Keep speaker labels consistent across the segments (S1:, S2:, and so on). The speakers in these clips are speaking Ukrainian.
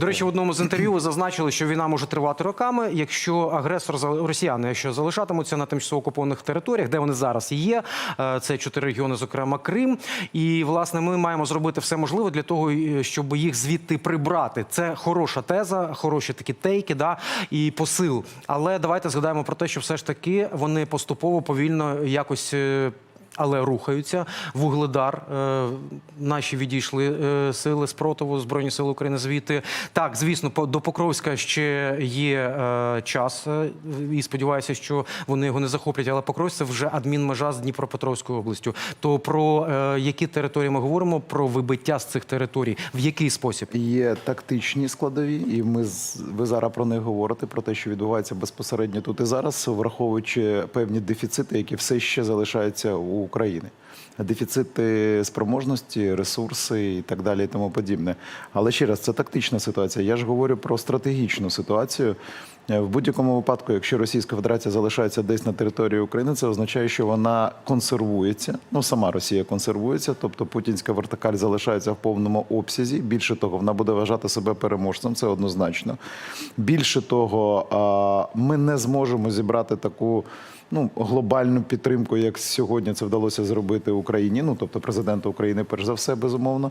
S1: До речі, в одному з інтерв'ю ви зазначили, що війна може тривати роками, якщо агресор росіяни, якщо залишатимуться на тимчасово окупованих територіях, де вони зараз є, е, це чотири регіони, зокрема Крим. І власне ми маємо зробити все можливе для того, е, щоб їх звідти прибрати. Це хороша теза, хороші такі тейки, да і посил. Але давайте згадаємо про те, що все ж таки вони поступово повільно якось. Але рухаються. Вугледар е, наші відійшли е, сили спротиву Збройні сили України звідти. Так, звісно, до Покровська ще є е, час, і сподіваюся, що вони його не захоплять. Але Покровськ це вже адмінмежа з Дніпропетровською областю. То про які території ми говоримо? Про вибиття з цих територій, в який спосіб?
S2: Є тактичні складові, і ми ви зараз про них говорите, про те, що відбувається безпосередньо тут і зараз, враховуючи певні дефіцити, які все ще залишаються у України. Дефіцити спроможності, ресурси і так далі, і тому подібне. Але ще раз, це тактична ситуація. Я ж говорю про стратегічну ситуацію. Е, В будь-якому випадку, якщо Російська Федерація залишається десь на території України, це означає, що вона консервується. Ну сама Росія консервується, тобто путінська вертикаль залишається в повному обсязі. Більше того, вона буде вважати себе переможцем. Це однозначно. Більше того, ми не зможемо зібрати таку. Ну, глобальну підтримку, як сьогодні це вдалося зробити Україні, ну тобто президенту України, перш за все, безумовно.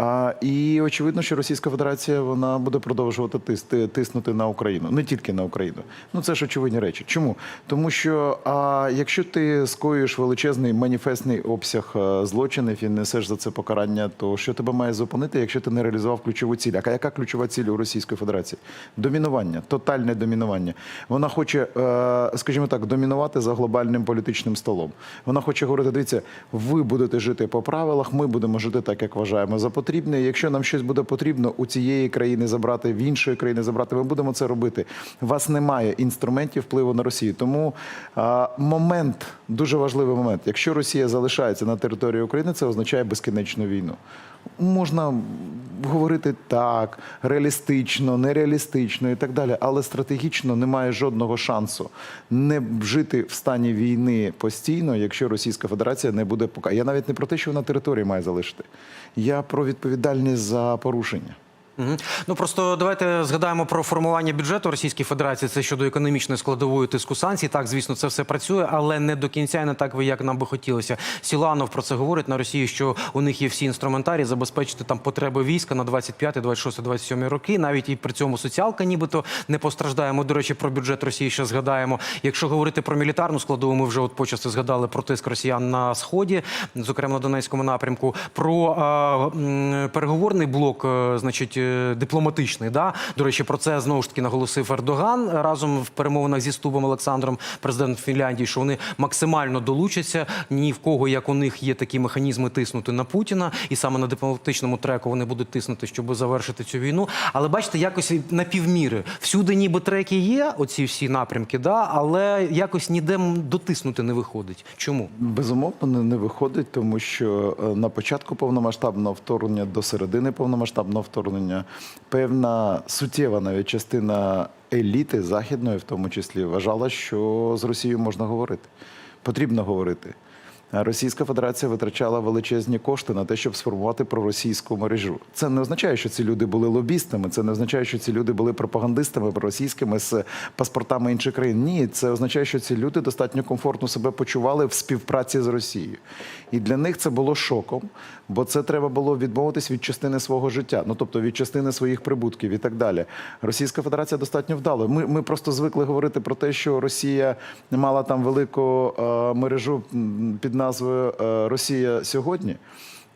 S2: А, і очевидно, що Російська Федерація вона буде продовжувати тисти, тиснути на Україну, не тільки на Україну. Ну це ж очевидні речі. Чому? Тому що а, якщо ти скоюєш величезний маніфестний обсяг а, злочинів і несеш за це покарання, то що тебе має зупинити, якщо ти не реалізував ключову ціль? А яка ключова ціль у Російської Федерації? Домінування, тотальне домінування. Вона хоче, е, скажімо так, домінувати за глобальним політичним столом. Вона хоче говорити: дивіться, ви будете жити по правилах, ми будемо жити так, як вважаємо за потрібне. Якщо нам щось буде потрібно у цієї країни забрати, в іншої країни забрати, ми будемо це робити. У вас немає інструментів впливу на Росію. Тому а, момент дуже важливий момент. Якщо Росія залишається на території України, це означає безкінечну війну. Можна говорити так, реалістично, нереалістично і так далі, але стратегічно немає жодного шансу не жити в стані війни постійно, якщо Російська Федерація не буде пока. Я навіть не про те, що вона території має залишити. Я про відповідальність за порушення.
S1: Мгм. Ну просто давайте згадаємо про формування бюджету Російської Федерації. Це щодо економічної складової тиску санкцій. Так, звісно, це все працює, але не до кінця і не так, як нам би хотілося. Сіланов про це говорить на Росії, що у них є всі інструментарії забезпечити там потреби війська на 25, 26, 27 роки. Навіть і при цьому соціалка, нібито не постраждає. Ми, до речі, про бюджет Росії ще згадаємо. Якщо говорити про мілітарну складову, ми вже от почасти згадали про тиск росіян на сході, зокрема на Донецькому напрямку. Про а, м, переговорний блок, е, значить, дипломатичний. Да? До речі, про це знову ж таки наголосив Ердоган разом в перемовинах зі Стубом Олександром, президент Фінляндії, що вони максимально долучаться. Ні в кого, як у них є такі механізми тиснути на Путіна, і саме на дипломатичному треку вони будуть тиснути, щоб завершити цю війну. Але бачите, якось на півміри. Всюди, ніби треки є, оці всі напрямки, да? але якось ніде дотиснути не виходить. Чому?
S2: Безумовно, не, не виходить, тому що е, на початку повномасштабного вторгнення до середини повномасштабного вторгнення певна суттєва навіть частина еліти західної, в тому числі, вважала, що з Росією можна говорити. Потрібно говорити. А Російська Федерація витрачала величезні кошти на те, щоб сформувати проросійську мережу. Це не означає, що ці люди були лобістами. Це не означає, що ці люди були пропагандистами проросійськими з паспортами інших країн. Ні, це означає, що ці люди достатньо комфортно себе почували в співпраці з Росією. І для них це було шоком, бо це треба було відмовитись від частини свого життя, ну тобто від частини своїх прибутків і так далі. Російська Федерація достатньо вдала. Ми, ми просто звикли говорити про те, що Росія мала там велику е, мережу під назвою е, Росія сьогодні.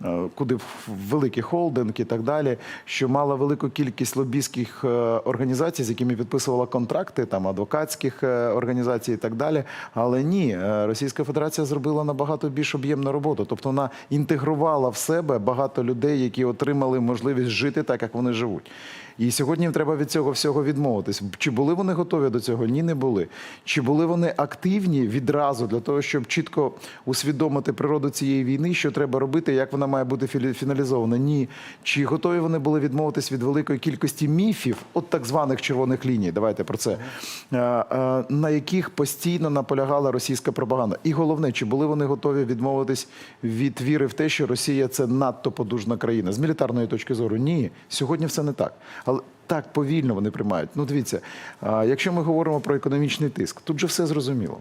S2: Е, Куди в- великий холдинг і так далі, що мала велику кількість лобійських е, організацій, з якими підписувала контракти, там адвокатських е, організацій і так далі. Але ні, Російська Федерація зробила набагато більш об'ємну роботу. Тобто вона інтегрувала в себе багато людей, які отримали можливість жити так, як вони живуть. І сьогодні їм треба від цього всього відмовитись. Чи були вони готові до цього? Ні, не були. Чи були вони активні відразу для того, щоб чітко усвідомити природу цієї війни, що треба робити, як вона має бути фіналізована? Ні. Чи готові вони були відмовитись від великої кількості міфів, от так званих червоних ліній? Давайте про це, Е, е, на яких постійно наполягала російська пропаганда. І головне, чи були вони готові відмовитись від віри в те, що Росія це надто подужна країна з мілітарної точки зору? Ні, сьогодні все не так. Але так повільно вони приймають. Ну, дивіться, якщо ми говоримо про економічний тиск, тут же все зрозуміло.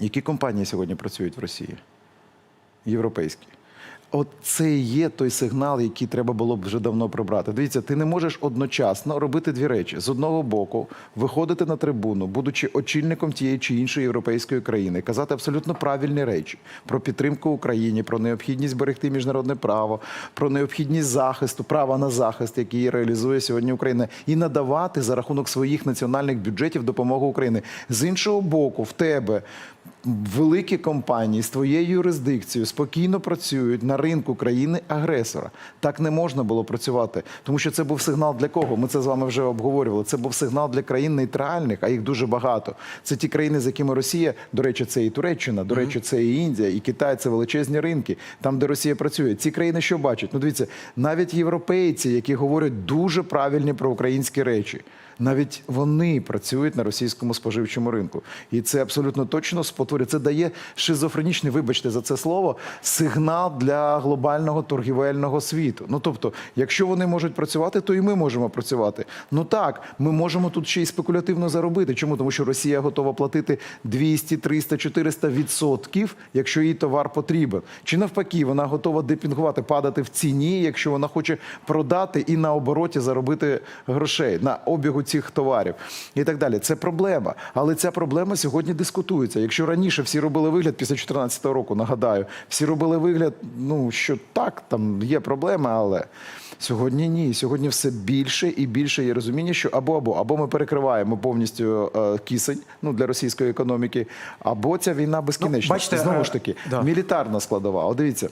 S2: Які компанії сьогодні працюють в Росії? Європейські. От це і є той сигнал, який треба було б вже давно прибрати. Дивіться, ти не можеш одночасно робити дві речі: з одного боку, виходити на трибуну, будучи очільником тієї чи іншої європейської країни, казати абсолютно правильні речі про підтримку Україні, про необхідність берегти міжнародне право, про необхідність захисту, права на захист, який реалізує сьогодні Україна, і надавати за рахунок своїх національних бюджетів допомогу Україні. З іншого боку, в тебе великі компанії з твоєю юрисдикцією спокійно працюють на ринку країни-агресора. Так не можна було працювати, тому що це був сигнал для кого? Ми це з вами вже обговорювали. Це був сигнал для країн нейтральних, а їх дуже багато. Це ті країни, з якими Росія, до речі, це і Туреччина, до речі, це і Індія, і Китай це величезні ринки, там, де Росія працює. Ці країни що бачать? Ну, дивіться, навіть європейці, які говорять дуже правильні про українські речі. Навіть вони працюють на російському споживчому ринку, і це абсолютно точно спотворює. Це дає шизофренічний, вибачте за це слово, сигнал для глобального торгівельного світу. Ну тобто, якщо вони можуть працювати, то і ми можемо працювати. Ну так, ми можемо тут ще й спекулятивно заробити. Чому? Тому що Росія готова платити 200, 300, 400 відсотків, якщо їй товар потрібен. Чи навпаки, вона готова депінгувати, падати в ціні, якщо вона хоче продати і на обороті заробити грошей на обігу цих товарів і так далі. Це проблема. Але ця проблема сьогодні дискутується. Якщо раніше всі робили вигляд після 2014 року, нагадаю, всі робили вигляд, ну що так, там є проблема, але. Сьогодні ні. Сьогодні все більше і більше є розуміння, що або або або ми перекриваємо повністю е, кисень ну для російської економіки, або ця війна безкінечна.
S1: Ну, бачите,
S2: Знову
S1: е,
S2: ж таки,
S1: да.
S2: мілітарна складова. О, дивіться.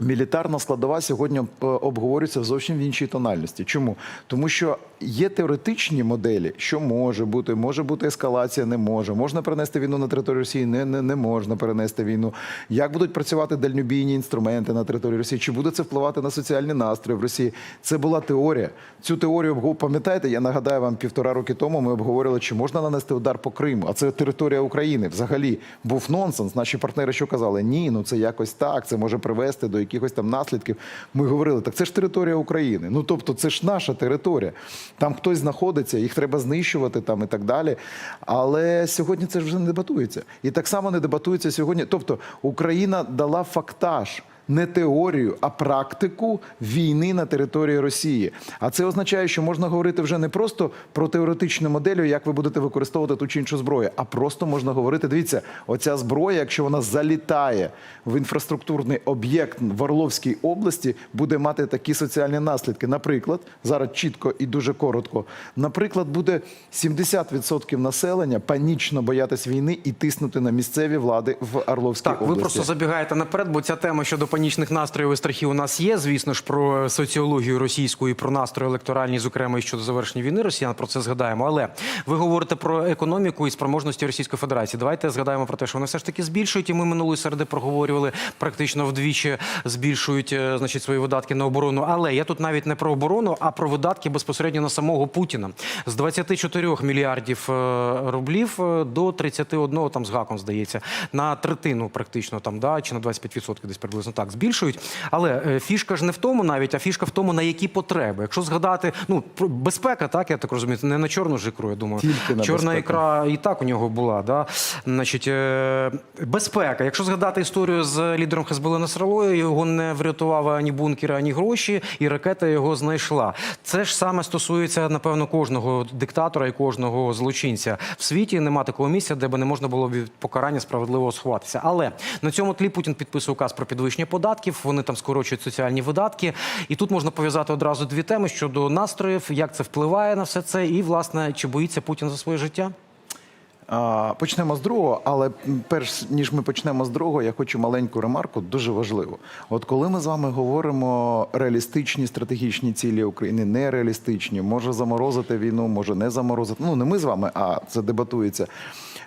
S2: Мілітарна складова сьогодні е, обговорюється в зовсім в іншій тональності. Чому? Тому що є теоретичні моделі, що може бути, може бути ескалація, не може. Можна перенести війну на територію Росії, не, не, не можна перенести війну. Як будуть працювати дальнобійні інструменти на території Росії? Чи буде це впливати на соціальні настрої в Росії? Це була теорія. Цю теорію пам'ятаєте, я нагадаю вам півтора роки тому. Ми обговорювали, чи можна нанести удар по Криму, а це територія України. Взагалі був нонсенс. Наші партнери що казали? Ні, ну це якось так. Це може привести до якихось там наслідків. Ми говорили, так це ж територія України. Ну тобто, це ж наша територія. Там хтось знаходиться, їх треба знищувати там і так далі. Але сьогодні це ж вже не дебатується. І так само не дебатується сьогодні. Тобто Україна дала фактаж. Не теорію, а практику війни на території Росії. А це означає, що можна говорити вже не просто про теоретичну модель, як ви будете використовувати ту чи іншу зброю, а просто можна говорити: дивіться, оця зброя, якщо вона залітає в інфраструктурний об'єкт в Орловській області, буде мати такі соціальні наслідки. Наприклад, зараз чітко і дуже коротко. Наприклад, буде 70% населення панічно боятись війни і тиснути на місцеві влади в Орловській
S1: Так, ви просто забігаєте наперед, бо ця тема щодо панічних настроїв і страхів у нас є. Звісно ж, про соціологію російську і про настрої електоральні, зокрема і щодо завершення війни росіян. Про це згадаємо. Але ви говорите про економіку і спроможності Російської Федерації. Давайте згадаємо про те, що вони все ж таки збільшують. І ми минулої середи проговорювали практично вдвічі збільшують е, значить свої видатки на оборону. Але я тут навіть не про оборону, а про видатки безпосередньо на самого Путіна з 24 мільярдів е, рублів е, до 31, там з гаком здається, на третину практично там, да, чи на 25% десь приблизно так збільшують. Але е, фішка ж не в тому навіть, а фішка в тому, на які потреби. Якщо згадати, ну безпека, так я так розумію, не на чорну ж ікру, я думаю.
S2: Тільки на
S1: Чорна
S2: безпеку.
S1: ікра і так у нього була. Да? Значить, е, безпека. Якщо згадати історію з лідером Хезболи Насралою, його не врятував ані бункер, ані гроші, і ракета його знайшла. Це ж саме стосується, напевно, кожного диктатора і кожного злочинця в світі. Нема такого місця, де би не можна було від покарання справедливо сховатися. Але на цьому тлі Путін підписує указ про підвищення податків. Вони там скорочують соціальні видатки. І тут можна пов'язати одразу дві теми щодо настроїв, як це впливає на все це, і власне чи боїться Путін за своє життя.
S2: Почнемо з другого, але перш ніж ми почнемо з другого, я хочу маленьку ремарку, дуже важливо. От коли ми з вами говоримо реалістичні стратегічні цілі України, нереалістичні, може заморозити війну, може не заморозити. Ну не ми з вами, а це дебатується.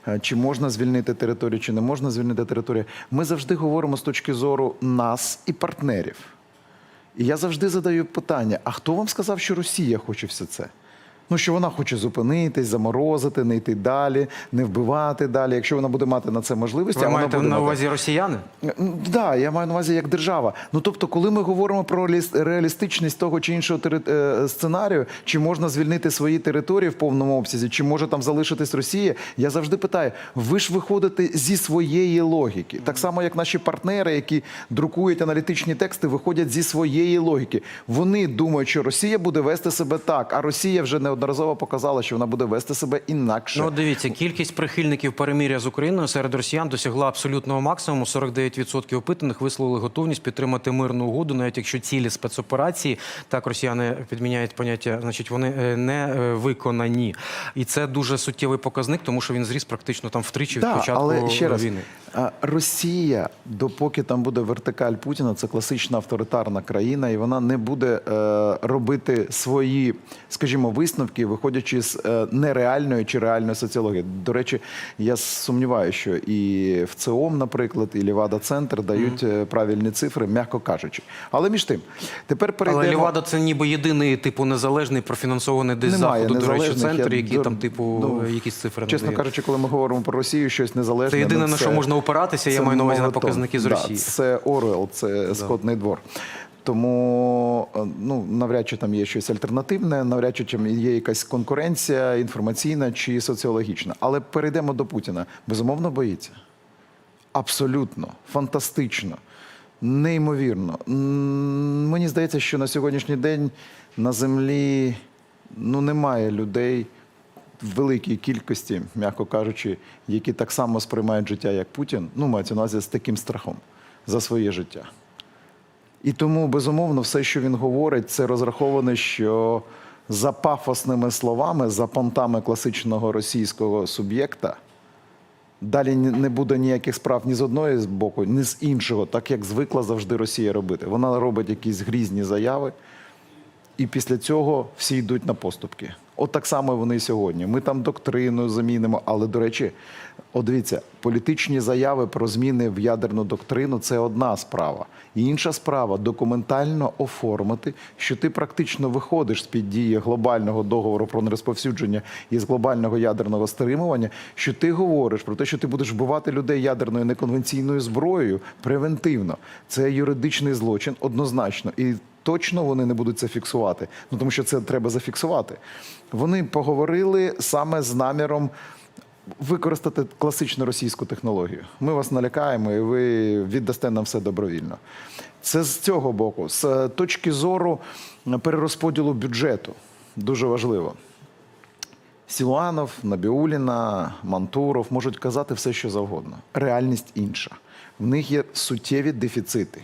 S2: Е, чи можна звільнити територію, чи не можна звільнити територію. Ми завжди говоримо з точки зору нас і партнерів. І я завжди задаю питання: а хто вам сказав, що Росія хоче все це? Ну, що вона хоче зупинитись, заморозити, не йти далі, не вбивати далі. Якщо вона буде мати на це можливість,
S1: Ви
S2: а вона
S1: маєте
S2: буде
S1: на
S2: мати-
S1: увазі росіяни?
S2: так, да, я маю на увазі як держава. Ну тобто, коли ми говоримо про реалістичність того чи іншого тери- е, сценарію, чи можна звільнити свої території в повному обсязі, чи може там залишитись Росія, я завжди питаю: ви ж виходите зі своєї логіки, так само як наші партнери, які друкують аналітичні тексти, виходять зі своєї логіки. Вони думають, що Росія буде вести себе так, а Росія вже неодноразово показала, що вона буде вести себе інакше.
S1: Ну, дивіться, кількість прихильників перемиря з Україною серед росіян досягла абсолютного максимуму. 49% опитаних висловили готовність підтримати мирну угоду, навіть якщо цілі спецоперації, так росіяни підміняють поняття, значить вони е, не е, виконані. І це дуже суттєвий показник, тому що він зріс практично там втричі від
S2: Да,
S1: початку
S2: але ще раз,
S1: війни.
S2: Росія, допоки там буде вертикаль Путіна, це класична авторитарна країна, і вона не буде е, робити свої, скажімо, висновки, виходячи з е, нереальної чи реальної соціології. До речі, я сумніваюся, що і в ЦИОМ, наприклад, і Лівада Центр дають е, правильні цифри, м'яко кажучи. Але між тим, тепер перейдемо.
S1: Але Лівада це ніби єдиний типу незалежний профінансований десь
S2: Немає
S1: заходу. До речі, центр,
S2: я
S1: який
S2: ду-
S1: там, типу,
S2: ну,
S1: якісь цифри
S2: Чесно
S1: надає.
S2: кажучи, коли ми говоримо про Росію, щось незалежне.
S1: Це єдине,
S2: ну,
S1: на що можна опиратися, я маю на увазі на показники з
S2: Да,
S1: Росії.
S2: Це Оруел, це скотний двор. Тому е, ну навряд чи там є щось альтернативне, навряд чи там є якась конкуренція інформаційна чи соціологічна. Але перейдемо до Путіна. Безумовно, боїться. Абсолютно, фантастично, неймовірно. Мені здається, що на сьогоднішній день на землі ну, немає людей в великій кількості, м'яко кажучи, які так само сприймають життя, як Путін, ну, мається на увазі з таким страхом за своє життя. І тому, безумовно, все, що він говорить, це розраховане, що за пафосними словами, за понтами класичного російського суб'єкта, далі не буде ніяких справ ні з одної боку, ні з іншого, так як звикла завжди Росія робити. Вона робить якісь грізні заяви, і після цього всі йдуть на поступки. От так само вони сьогодні. Ми там доктрину замінимо, але, до речі, от дивіться, політичні заяви про зміни в ядерну доктрину це одна справа. Інша справа документально оформити, що ти практично виходиш з під дії глобального договору про нерозповсюдження і з глобального ядерного стримування, що ти говориш про те, що ти будеш вбивати людей ядерною неконвенційною зброєю превентивно. Це юридичний злочин однозначно. І точно вони не будуть це фіксувати. Ну тому що це треба зафіксувати. Вони поговорили саме з наміром. Використати класичну російську технологію. Ми вас налякаємо, і ви віддасте нам все добровільно. Це з цього боку, з точки зору перерозподілу бюджету, дуже важливо. Сілуанов, Набіуліна, Мантуров можуть казати все, що завгодно. Реальність інша. В них є суттєві дефіцити,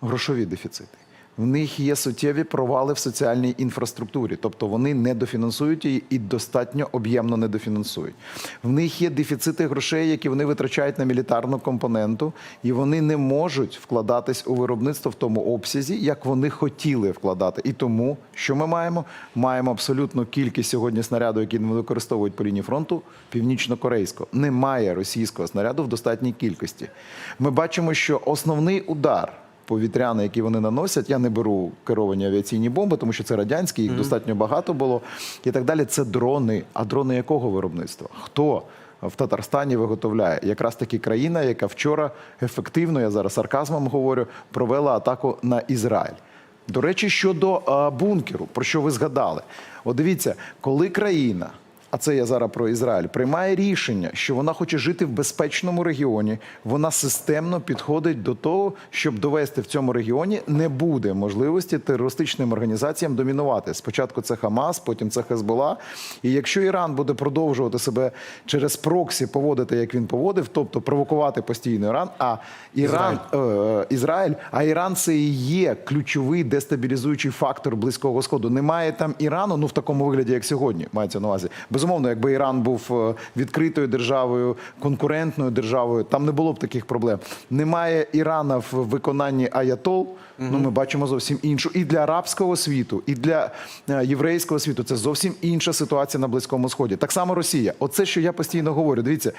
S2: грошові дефіцити. В них є суттєві провали в соціальній інфраструктурі, тобто вони не дофінансують її і достатньо об'ємно не дофінансують. В них є дефіцити грошей, які вони витрачають на мілітарну компоненту, і вони не можуть вкладатись у виробництво в тому обсязі, як вони хотіли вкладати. І тому, що ми маємо? Маємо абсолютну кількість сьогодні снаряду, які вони використовують по лінії фронту, північно-корейського. Немає російського снаряду в достатній кількості. Ми бачимо, що основний удар повітряний, які вони наносять. Я не беру керовані авіаційні бомби, тому що це радянські, їх достатньо багато було і так далі. Це дрони. А дрони якого виробництва? Хто? В Татарстані виготовляє якраз таки країна, яка вчора ефективно, я зараз сарказмом говорю, провела атаку на Ізраїль. До речі, щодо бункеру, про що ви згадали, от дивіться, коли країна а це я зараз про Ізраїль, приймає рішення, що вона хоче жити в безпечному регіоні. Вона системно підходить до того, щоб довести в цьому регіоні не буде можливості терористичним організаціям домінувати. Спочатку це Хамас, потім це Хезбола. І якщо Іран буде продовжувати себе через проксі поводити, як він поводив, тобто провокувати постійно Іран, а Іран Ізраїль, е, Ізраїль а Іран це і є ключовий дестабілізуючий фактор близького сходу. Немає там Ірану, ну в такому вигляді, як сьогодні, мається на увазі. Безумовно, якби Іран був е, відкритою державою, конкурентною державою, там не було б таких проблем. Немає Ірана в виконанні аятол. Ну, ми бачимо зовсім іншу. І для арабського світу, і для е, єврейського світу це зовсім інша ситуація на Близькому Сході. Так само Росія. Оце, що я постійно говорю. Дивіться,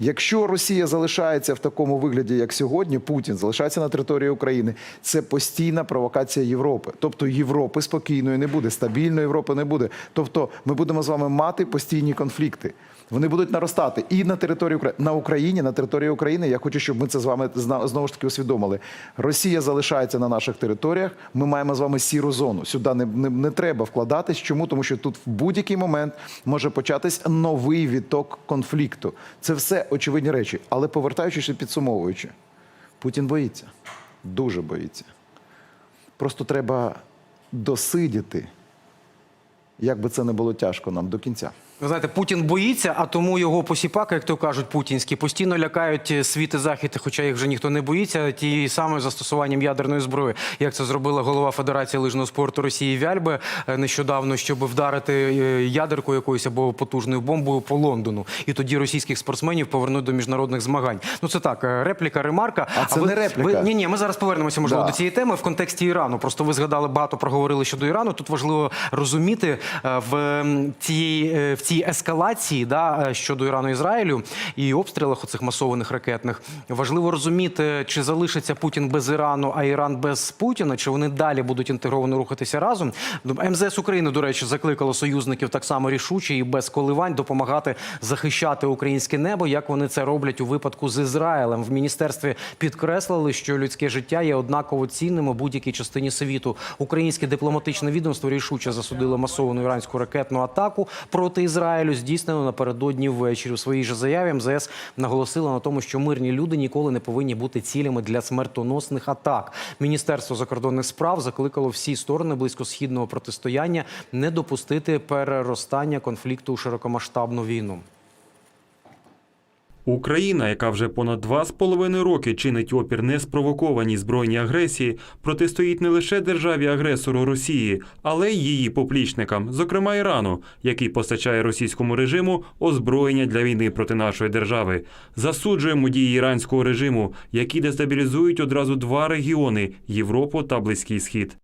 S2: якщо Росія залишається в такому вигляді, як сьогодні, Путін залишається на території України, це постійна провокація Європи. Тобто Європи спокійної не буде, стабільної Європи не буде. Тобто, ми будемо з вами мати постійні конфлікти. Вони будуть наростати і на території України на Україні, на території України. Я хочу, щоб ми це з вами знову ж таки усвідомили. Росія залишається на наших територіях. Ми маємо з вами сіру зону. Сюди не, не, не треба вкладатись. Чому? Тому що тут в будь-який момент може початись новий відток конфлікту. Це все очевидні речі. Але повертаючись і підсумовуючи, Путін боїться, дуже боїться. Просто треба досидіти, як би це не було тяжко нам до кінця.
S1: Ви знаєте, Путін боїться, а тому його посіпаки, як то кажуть, путінські, постійно лякають світ і захід, хоча їх вже ніхто не боїться, ті самим застосуванням ядерної зброї, як це зробила голова Федерації лижного спорту Росії Вяльбе е, нещодавно, щоб вдарити е, ядеркою якоюсь або потужною бомбою по Лондону. І тоді російських спортсменів повернуть до міжнародних змагань. Ну це так, е, репліка, ремарка.
S2: А це не репліка.
S1: Ви, ні, ні, ми зараз повернемося можливо
S2: Да.
S1: до цієї теми в контексті Ірану. Просто ви згадали багато проговорили щодо Ірану. Тут важливо розуміти в цій в цій ескалації, да, е, щодо Ірану Ізраїлю і обстрілах оцих масованих ракетних. Важливо розуміти, чи залишиться Путін без Ірану, а Іран без Путіна, чи вони далі будуть інтегровано рухатися разом. МЗС України, до речі, закликало союзників так само рішуче і без коливань допомагати захищати українське небо, як вони це роблять у випадку з Ізраїлем. В міністерстві підкреслили, що людське життя є однаково цінним у будь-якій частині світу. Українське дипломатичне відомство рішуче засудило масовану іранську ракетну атаку проти Ізраїлю, здійснену напередодні ввечері. У своїй же заяві МЗС наголосила на тому, що мирні люди ніколи не повинні бути цілями для смертоносних атак. Міністерство закордонних справ закликало всі сторони близькосхідного протистояння не допустити переростання конфлікту у широкомасштабну війну.
S3: Україна, яка вже понад два з половиною роки чинить опір неспровокованій збройній агресії, протистоїть не лише державі-агресору Росії, але й її поплічникам, зокрема Ірану, який постачає російському режиму озброєння для війни проти нашої держави. Засуджуємо дії іранського режиму, які дестабілізують одразу два регіони Європу та Близький Схід.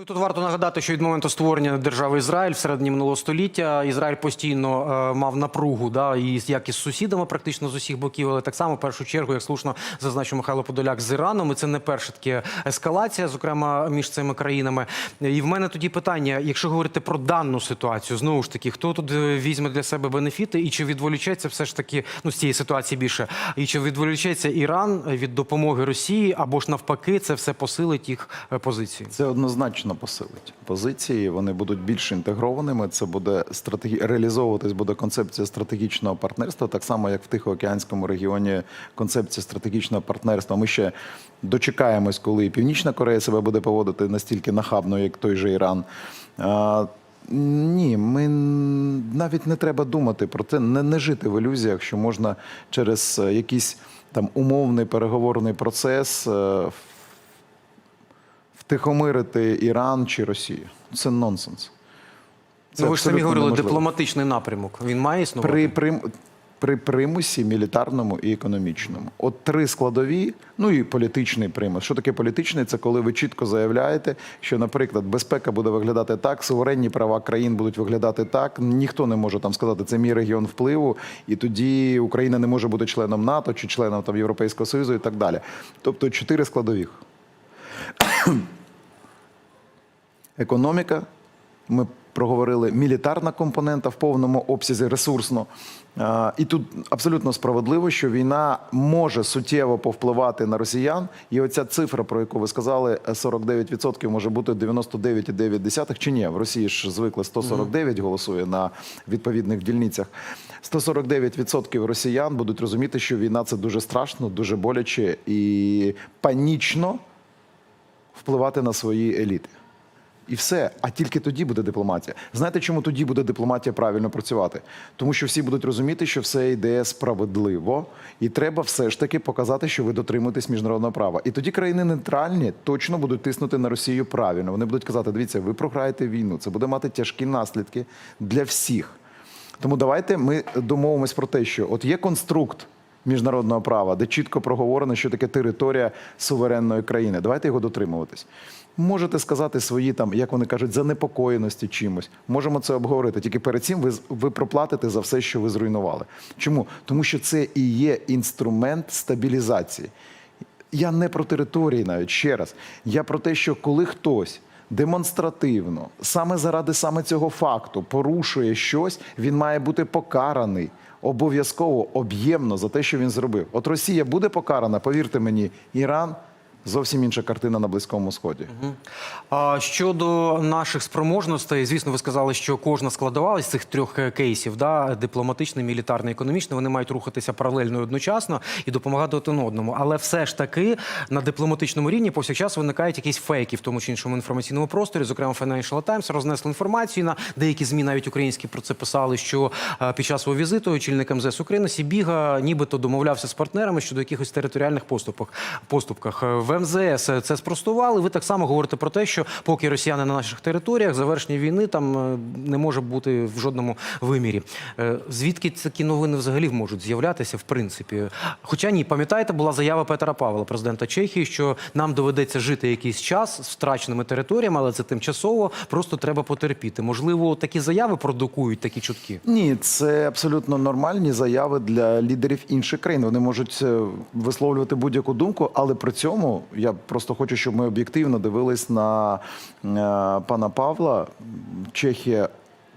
S1: Ну, Тут варто нагадати, що від моменту створення держави Ізраїль в середині минулого століття Ізраїль постійно е, мав напругу, да, і як із сусідами, практично з усіх боків, але так само в першу чергу, як слушно зазначив Михайло Подоляк з Іраном. І це не перша таке ескалація, зокрема між цими країнами. І в мене тоді питання: якщо говорити про дану ситуацію, знову ж таки, хто тут е, візьме для себе бенефіти, і чи відволічеться все ж таки ну з цієї ситуації більше, і чи відволічеться Іран від допомоги Росії, або ж навпаки, це все посилить їх е, позиції?
S2: Це однозначно посилить позиції. Вони будуть більш інтегрованими. Це буде стратегі... реалізовуватись буде концепція стратегічного партнерства, так само як в Тихоокеанському регіоні концепція стратегічного партнерства. Ми ще дочекаємось, коли Північна Корея себе буде поводити настільки нахабно, як той же Іран. Ні, ми навіть не треба думати про це, не, не жити в ілюзіях, що можна через е, якийсь там умовний переговорний процес втихомирити Іран чи Росію. Це нонсенс. Це
S1: ну, ви ж самі говорили,
S2: неможливо.
S1: дипломатичний напрямок. Він має існувати?
S2: при, при, при примусі мілітарному і економічному. От три складові, ну і політичний примус. Що таке політичний? Це коли ви чітко заявляєте, що, наприклад, безпека буде виглядати так, суверенні права країн будуть виглядати так. Ніхто не може там сказати, це мій регіон впливу, і тоді Україна не може бути членом НАТО чи членом там Європейського Союзу і так далі. Тобто чотири складових. Економіка. Ми проговорили мілітарна компонента в повному обсязі ресурсно. І тут абсолютно справедливо, що війна може суттєво повпливати на росіян. І оця цифра, про яку ви сказали, 49% може бути 99,9% чи ні. В Росії ж звикли 149 голосує на відповідних дільницях. 149% росіян будуть розуміти, що війна це дуже страшно, дуже боляче і панічно впливати на свої еліти. І все. А тільки тоді буде дипломатія. Знаєте, чому тоді буде дипломатія правильно працювати? Тому що всі будуть розуміти, що все йде справедливо, і треба все ж таки показати, що ви дотримуєтесь міжнародного права. І тоді країни нейтральні точно будуть тиснути на Росію правильно. Вони будуть казати: дивіться, ви програєте війну. Це буде мати тяжкі наслідки для всіх. Тому давайте ми домовимось про те, що от є конструкт міжнародного права, де чітко проговорено, що таке територія суверенної країни. Давайте його дотримуватись. Можете сказати свої там, як вони кажуть, занепокоєності чимось. Можемо це обговорити. Тільки перед цим ви, ви проплатите за все, що ви зруйнували. Чому? Тому що це і є інструмент стабілізації. Я не про території навіть ще раз. Я про те, що коли хтось демонстративно, саме заради саме цього факту, порушує щось, він має бути покараний обов'язково об'ємно за те, що він зробив. От Росія буде покарана, повірте мені, Іран зовсім інша картина на Близькому Сході.
S1: А щодо наших спроможностей, звісно, ви сказали, що кожна складова з цих трьох е, кейсів, да, дипломатичний, мілітарний, економічний, вони мають рухатися паралельно і одночасно і допомагати один одному. Але все ж таки на дипломатичному рівні повсякчас виникають якісь фейки в тому чи іншому інформаційному просторі. Зокрема, Financial Times рознесли інформацію на деякі змі, навіть українські про це писали. Що е, під час свого візиту очільник МЗС України Сібіга нібито домовлявся з партнерами щодо якихось територіальних поступок поступках. Е, В МЗС це спростували. Ви так само говорите про те, що поки росіяни на наших територіях, завершення війни там е, не може бути в жодному вимірі. Е, Звідки такі новини взагалі можуть з'являтися, в принципі? Хоча ні, пам'ятаєте, була заява Петра Павла, президента Чехії, що нам доведеться жити якийсь час з втраченими територіями, але це тимчасово, просто треба потерпіти. Можливо, такі заяви продукують такі чутки.
S2: Ні, це абсолютно нормальні заяви для лідерів інших країн. Вони можуть е, висловлювати будь-яку думку, але при цьому я просто хочу, щоб ми об'єктивно дивились на е, пана Павла. Чехія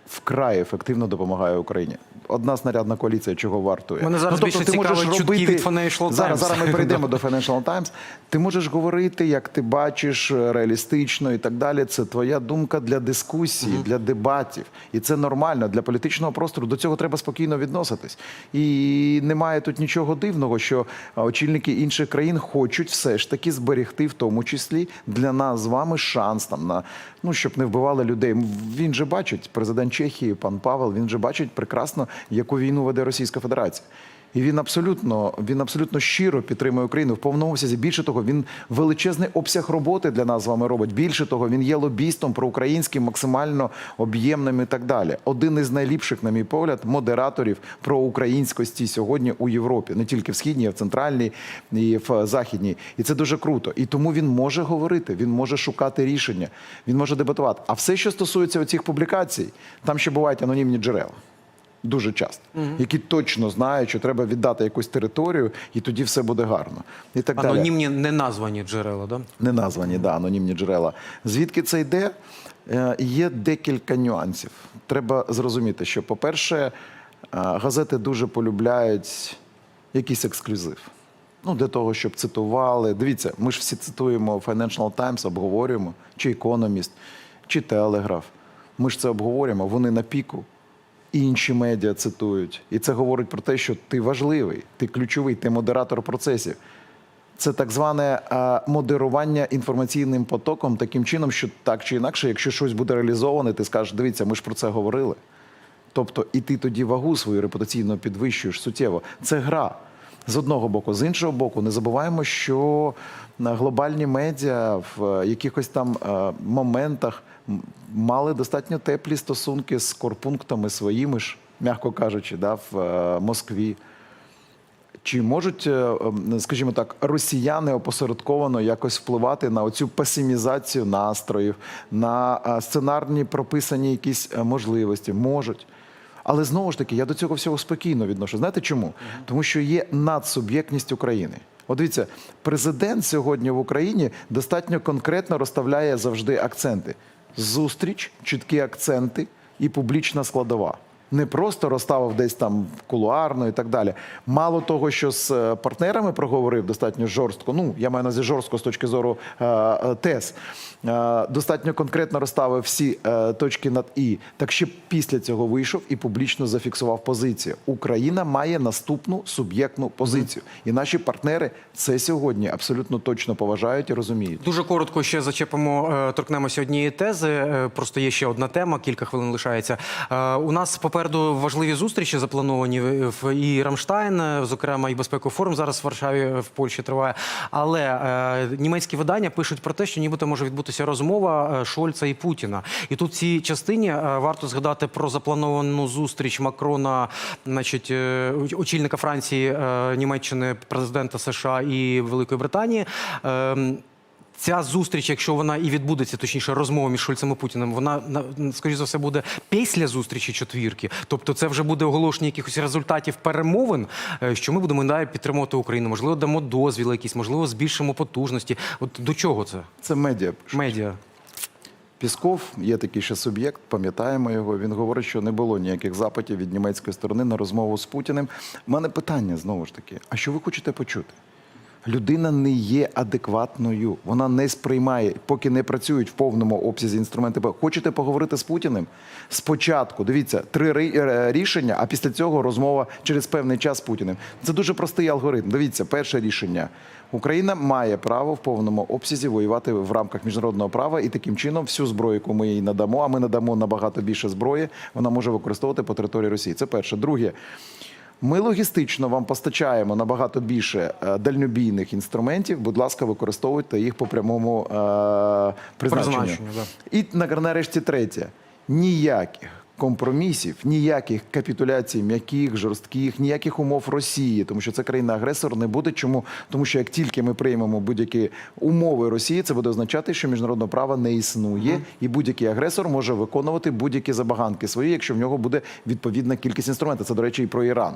S2: вкрай ефективно допомагає Україні. Одна снарядна коаліція чого вартує. Ну,
S1: Мене зараз більше
S2: ти можеш
S1: цікавить чутки від Financial Times.
S2: Зараз, зараз ми перейдемо до Financial Times. Ти можеш говорити, як ти бачиш, реалістично і так далі. Це твоя думка для дискусії, для дебатів. І це нормально для політичного простору. До цього треба спокійно відноситись. І немає тут нічого дивного, що очільники інших країн хочуть все ж таки зберегти, в тому числі для нас з вами шанс там на ну щоб не вбивали людей. Він же бачить, президент Чехії, пан Павел, він же бачить прекрасно, яку війну веде Російська Федерація. І він абсолютно він абсолютно щиро підтримує Україну в повному обсязі. Більше того, він величезний обсяг роботи для нас з вами робить. Більше того, він є лобістом проукраїнським, максимально об'ємним і так далі. Один із найліпших, на мій погляд, модераторів проукраїнськості сьогодні у Європі, не тільки в східній, а в центральній і в західній. І це дуже круто. І тому він може говорити, він може шукати рішення, він може дебатувати. А все, що стосується оцих публікацій, там ще бувають анонімні джерела дуже часто, які точно знають, що треба віддати якусь територію, і тоді все буде гарно. І так далі.
S1: Анонімні неназвані джерела, да?
S2: Не названі, да, анонімні джерела. Звідки це йде? Е, Є декілька нюансів. Треба зрозуміти, що, по-перше, е, газети дуже полюбляють якийсь ексклюзив. Ну, для того, щоб цитували. Дивіться, ми ж всі цитуємо Financial Times, обговорюємо, чи Economist, чи Telegraph. Ми ж це обговорюємо, вони на піку. Інші медіа цитують. І це говорить про те, що ти важливий, ти ключовий, ти модератор процесів. Це так зване модерування інформаційним потоком таким чином, що так чи інакше, якщо щось буде реалізоване, ти скажеш, дивіться, ми ж про це говорили. Тобто, і ти тоді вагу свою репутаційно підвищуєш суттєво. Це гра з одного боку, з іншого боку, не забуваємо, що глобальні медіа в е, якихось там е, моментах мали достатньо теплі стосунки з корпунктами своїми ж, м'яко кажучи, да, в е, Москві. Чи можуть, ем, скажімо так, росіяни опосередковано якось впливати на оцю песимізацію настроїв, на сценарні прописані якісь можливості? Можуть. Але знову ж таки, я до цього всього спокійно відношу. Знаєте чому? Тому що є надсуб'єктність України. От дивіться, президент сьогодні в Україні достатньо конкретно розставляє завжди акценти: зустріч, чіткі акценти і публічна складова. Не просто розставив десь там кулуарно і так далі. Мало того, що з е, партнерами проговорив достатньо жорстко. Ну я маю на увазі жорстко з точки зору е, е, тез. Достатньо конкретно розставив всі точки над і. Так ще після цього вийшов і публічно зафіксував позицію. Україна має наступну суб'єктну позицію, і наші партнери це сьогодні абсолютно точно поважають і розуміють.
S1: Дуже коротко ще зачепимо, торкнемося однієї тези. Просто є ще одна тема, кілька хвилин лишається. У нас попереду попереду важливі зустрічі заплановані в і Рамштайн, е, зокрема, і безпековий форум зараз в Варшаві е, в Польщі триває. Але е, німецькі видання пишуть про те, що нібито може відбутися розмова е, Шольца і Путіна. І тут в цій частині е, варто згадати про заплановану зустріч Макрона, значить, е, очільника Франції, е, Німеччини, президента США і Великої Британії. Ем, Ця зустріч, якщо вона і відбудеться, точніше, розмова між Шольцем і Путіним, вона на- скоріш за все буде після зустрічі четвірки. Тобто, це вже буде оголошення якихось результатів перемовин, е, що ми будемо далі підтримувати Україну. Можливо, дамо дозвіл якісь, можливо, збільшимо потужності. От до чого це?
S2: Це медіа.
S1: Медіа.
S2: Пісков є такий ще суб'єкт, пам'ятаємо його. Він говорить, що не було ніяких запитів від німецької сторони на розмову з Путіним. У мене питання знову ж таки: а що ви хочете почути? Людина не є адекватною, вона не сприймає, поки не працюють в повному обсязі інструменти. Хочете поговорити з Путіним? Спочатку дивіться три е, рішення, а після цього розмова через певний час з Путіним. Це дуже простий алгоритм. Дивіться, перше рішення. Україна має право в повному обсязі воювати в рамках міжнародного права, і таким чином всю зброю, яку ми їй надамо, а ми надамо набагато більше зброї, вона може використовувати по території Росії. Це перше. Друге. Ми логістично вам постачаємо набагато більше е, дальнобійних інструментів. Будь ласка, використовуйте їх по прямому е, призначенню.
S1: Призначенню, да.
S2: І на- нарешті третє: ніяких компромісів, ніяких капітуляцій, м'яких, жорстких, ніяких умов Росії, тому що це країна-агресор не буде. Чому? Тому що як тільки ми приймемо будь-які умови Росії, це буде означати, що міжнародного права не існує, і будь-який агресор може виконувати будь-які забаганки свої, якщо в нього буде відповідна кількість інструментів. Це, до речі, і про Іран.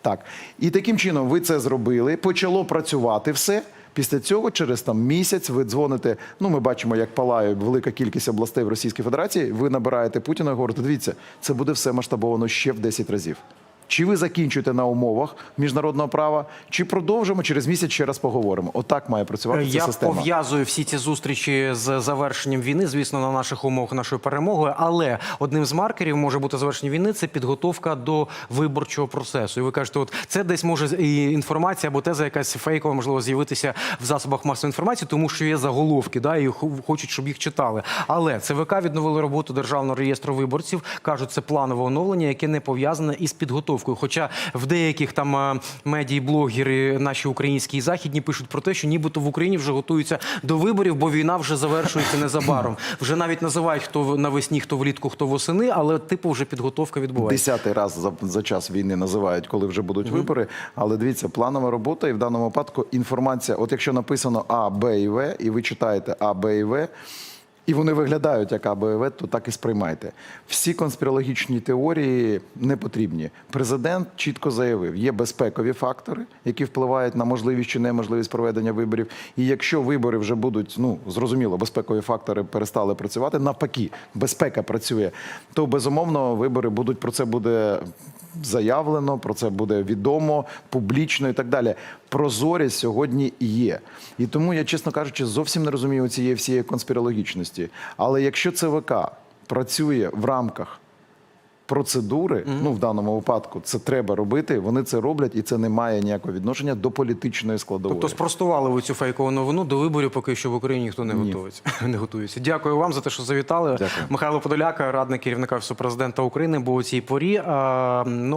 S2: Так. І таким чином ви це зробили, почало працювати все. Після цього, через там місяць, ви дзвоните. Ну, ми бачимо, як палає велика кількість областей в Російській Федерації. Ви набираєте Путіна і говорите, дивіться, це буде все масштабовано ще в 10 разів. Чи ви закінчуєте на умовах міжнародного права, чи продовжимо через місяць ще раз поговоримо? Отак має працювати ця
S1: Я
S2: система.
S1: пов'язую всі ці зустрічі з завершенням війни, звісно, на наших умовах нашою перемогою. Але одним з маркерів може бути завершення війни це підготовка до виборчого процесу. І ви кажете, от це десь може і інформація або теза якась фейкова, можливо, з'явитися в засобах масової інформації, тому що є заголовки, да, і хочуть, щоб їх читали. Але ЦВК відновили роботу державного реєстру виборців. кажуть, це планове оновлення, яке не пов'язане із підготовкою. Хоча в деяких там е, медії, блогери, наші українські і західні пишуть про те, що нібито в Україні вже готуються до виборів, бо війна вже завершується незабаром. Вже навіть називають хто навесні, хто влітку, хто восени, але типу вже підготовка відбувається.
S2: Десятий раз за, за час війни називають, коли вже будуть вибори. Але дивіться, планова робота, і в даному випадку інформація. От якщо написано А, Б і В, і ви читаєте А, Б і В. І вони виглядають як А, Б то так і сприймайте. Всі конспірологічні теорії не потрібні. Президент чітко заявив, є безпекові фактори, які впливають на можливість чи неможливість проведення виборів. І якщо вибори вже будуть, ну зрозуміло, безпекові фактори перестали працювати, навпаки, безпека працює, то безумовно вибори будуть про це буде заявлено, про це буде відомо публічно і так далі. Прозорість сьогодні є. І тому я, чесно кажучи, зовсім не розумію цієї всієї конспірологічності. Але якщо ЦВК працює в рамках процедури, ну в даному випадку це треба робити. Вони це роблять, і це не має ніякого відношення до політичної складової.
S1: Тобто спростували ви цю фейкову новину до виборів, поки що в Україні ніхто не готується. Не готується. Дякую вам за те, що завітали.
S2: Дякую.
S1: Михайло Подоляка, радник керівника президента України, був у цій порі. А, ну,